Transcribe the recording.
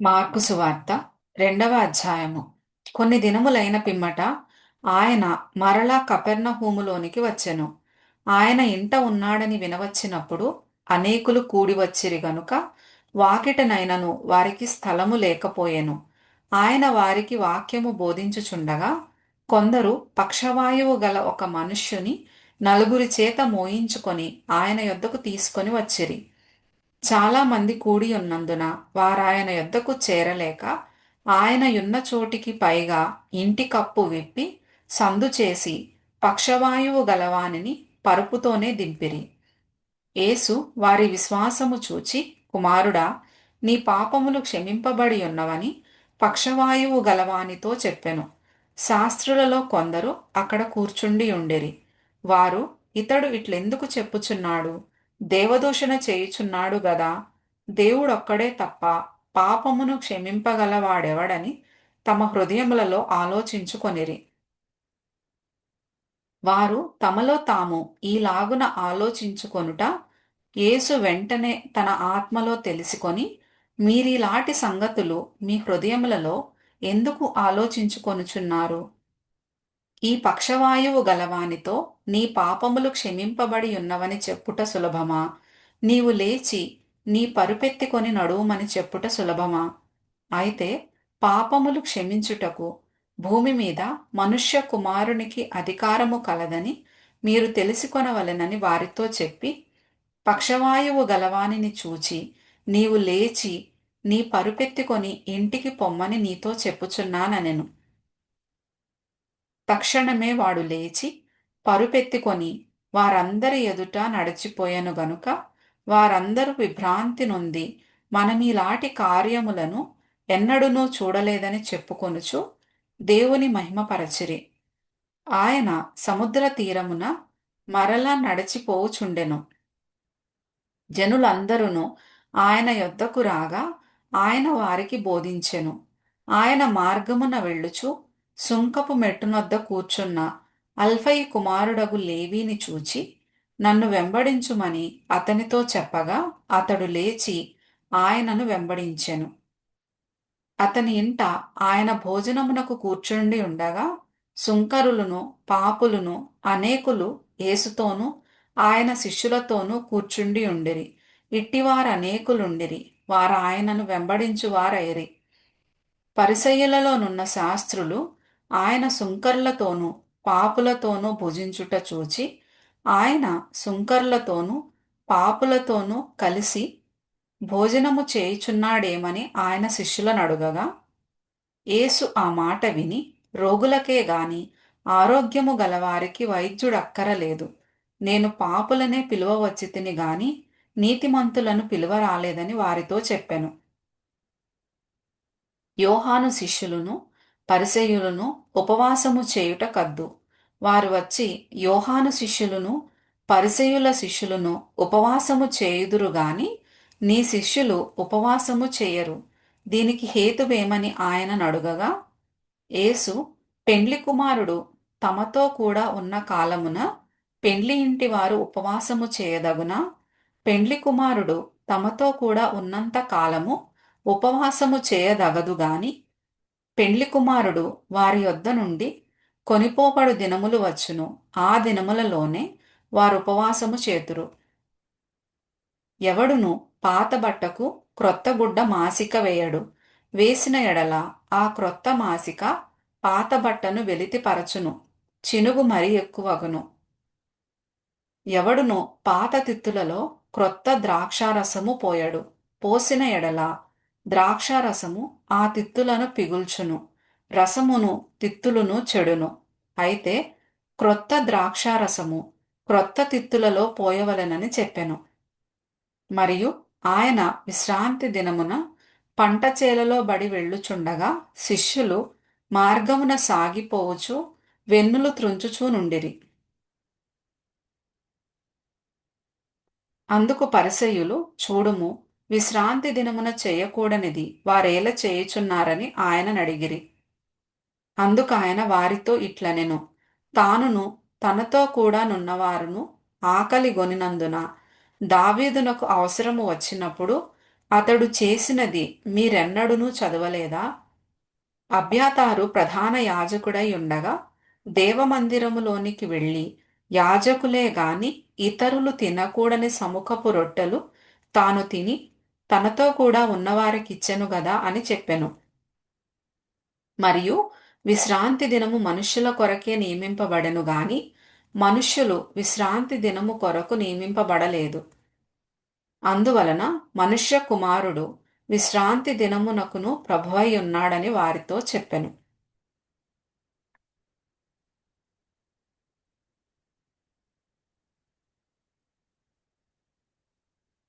Mark సువార్త రెండవ అధ్యాయము. కొన్ని దినములైన పిమ్మట ఆయన మరలా కపెర్ణహూములోనికి వచ్చెను. ఆయన ఇంట ఉన్నాడని వినవచ్చినప్పుడు అనేకులు కూడి వచ్చిరి గనుక వాకిటనైనను వారికి స్థలము లేకపోయెను. ఆయన వారికి వాక్యము బోధించుచుండగా కొందరు పక్షవాయువు గల ఒక మనుష్యుని నలుగురి చేత మోయించుకొని ఆయన యొద్దకు తీసుకొని వచ్చిరి. చాలామంది కూడి ఉన్నందున వారాయన యొద్దకు చేరలేక ఆయన యున్న చోటికి పైగా ఇంటి కప్పు విప్పి సందు చేసి పక్షవాయువు గలవానిని పరుపుతోనే దింపిరి. యేసు వారి విశ్వాసము చూచి కుమారుడా నీ పాపములు క్షమింపబడి ఉన్నవని పక్షవాయువు గలవానితో చెప్పెను. శాస్త్రులలో కొందరు అక్కడ కూర్చుండి ఉండిరి. వారు ఇతడు ఇట్లెందుకు చెప్పుచున్నాడు? దేవదూషణ చేయుచున్నాడు గదా దేవుడొక్కడే తప్ప పాపమును క్షమింపగలవాడెవడని తమ హృదయములలో ఆలోచించుకొనిరి. వారు తమలో తాము ఈలాగున ఆలోచించుకొనుట యేసు వెంటనే తన ఆత్మలో తెలుసుకొని మీరిలాటి సంగతులు మీ హృదయములలో ఎందుకు ఆలోచించుకొనుచున్నారు? ఈ పక్షవాయువు గలవానితో నీ పాపములు క్షమింపబడి ఉన్నవని చెప్పుట సులభమా? నీవు లేచి నీ పరుపెత్తికొని నడువుమని చెప్పుట సులభమా? అయితే పాపములు క్షమించుటకు భూమి మీద మనుష్య కుమారునికి అధికారము కలదని మీరు తెలుసుకొనవలెనని వారితో చెప్పి పక్షవాయువు గలవానిని చూచి నీవు లేచి నీ పరుపెత్తికొని ఇంటికి పొమ్మని నీతో చెప్పుచున్నానెను తక్షణమే వాడు లేచి పరుపెత్తుకొని వారందరి ఎదుట నడిచిపోయాను గనుక వారందరూ విభ్రాంతి నొంది మనమీలాటి కార్యములను ఎన్నడూనూ చూడలేదని చెప్పుకొనుచు దేవుని మహిమపరచిరి ఆయన సముద్ర తీరమున మరలా నడిచిపోవుచుండెను జనులందరూ ఆయన యొద్దకు రాగా ఆయన వారికి బోధించెను. ఆయన మార్గమున వెళ్ళుచు సుంకపు మెట్టునొద్ద కూర్చున్న అల్ఫై కుమారుడగు లేవీని చూచి నన్ను వెంబడించుమని అతనితో చెప్పగా అతడు లేచి ఆయనను వెంబడించెను. అతని ఇంట ఆయన భోజనమునకు కూర్చుండి ఉండగా సుంకరులను పాపులను అనేకులు యేసుతోనూ ఆయన శిష్యులతోనూ కూర్చుండి ఉండిరి. ఇట్టివారనేకులుండిరి వారు ఆయనను వెంబడించువారైరి. పరిసయ్యులలోనున్న శాస్త్రులు ఆయన సుంకర్లతోనూ పాపులతోనూ భుజించుట చూచి ఆయన సుంకర్లతోనూ పాపులతోనూ కలిసి భోజనము చేయుచున్నాడేమని ఆయన శిష్యులను అడుగగా యేసు ఆ మాట విని రోగులకే గాని ఆరోగ్యము గలవారికి వైద్యుడక్కరలేదు. నేను పాపులనే పిలువవచ్చి తిని గాని నీతిమంతులను పిలువరాలేదని వారితో చెప్పెను. యోహాను శిష్యులను పరిసయులను ఉపవాసము చేయుట కద్దు వారు వచ్చి యోహాను శిష్యులను పరిసయుల శిష్యులను ఉపవాసము చేయుదురు గాని నీ శిష్యులు ఉపవాసము చేయరు. దీనికి హేతువేమని ఆయన నడుగగా యేసు పెండ్లి కుమారుడు తమతో కూడా ఉన్న కాలమున పెండ్లి ఇంటి వారు ఉపవాసము చేయదగునా? పెండ్లి కుమారుడు తమతో కూడా ఉన్నంత కాలము ఉపవాసము చేయదగదు గాని పెండ్లి కుమారుడు వారి యొద్ద నుండి కొనిపోబడు దినములు వచ్చును. ఆ దినములలోనే వారు ఉపవాసము చేతురు. ఎవడును పాత బట్టకు క్రొత్త గుడ్డ మాసిక వేయడు. వేసిన ఎడల ఆ క్రొత్త మాసిక పాత బట్టను వెలితిపరచును చినుగు మరి ఎక్కువగును. ఎవడును పాత తిత్తులలో క్రొత్త ద్రాక్షారసము పోయడు. పోసిన ఎడల ద్రాక్షారసము ఆ తిత్తులను పిగుల్చును రసమును తిత్తులును చెడును. అయితే క్రొత్త ద్రాక్షారసము క్రొత్త తిత్తులలో పోయవలెనని చెప్పెను. మరియు ఆయన విశ్రాంతి దినమున పంట చేలలో బడి వెళ్ళుచుండగా శిష్యులు మార్గమున సాగిపోవచ్చు వెన్నులు త్రుంచుచూ నుండిరి. అందుకు పరిసయులు చూడుము విశ్రాంతి దినమున చేయకూడనిది. వారేల చేయుచున్నారని ఆయన అడిగిరి అందుకు ఆయన వారితో ఇట్లనెను. తానును తనతో కూడా నున్నవారును ఆకలి గొనినందున దావీదునకు అవసరము వచ్చినప్పుడు అతడు చేసినది మీరెన్నడూనూ చదవలేదా? అభ్యాతారు ప్రధాన యాజకుడై ఉండగా దేవమందిరములోనికి వెళ్ళి యాజకులే గాని ఇతరులు తినకూడని సముఖపు రొట్టెలు తాను తిని తనతో కూడా ఉన్నవారికిచ్చెను గదా అని చెప్పెను. మరియు విశ్రాంతి దినము మనుష్యుల కొరకే నియమింపబడెను గాని మనుష్యులు విశ్రాంతి దినము కొరకు నియమింపబడలేదు. అందువలన మనుష్య కుమారుడు విశ్రాంతి దినమునకును ప్రభువై ఉన్నాడని వారితో చెప్పెను.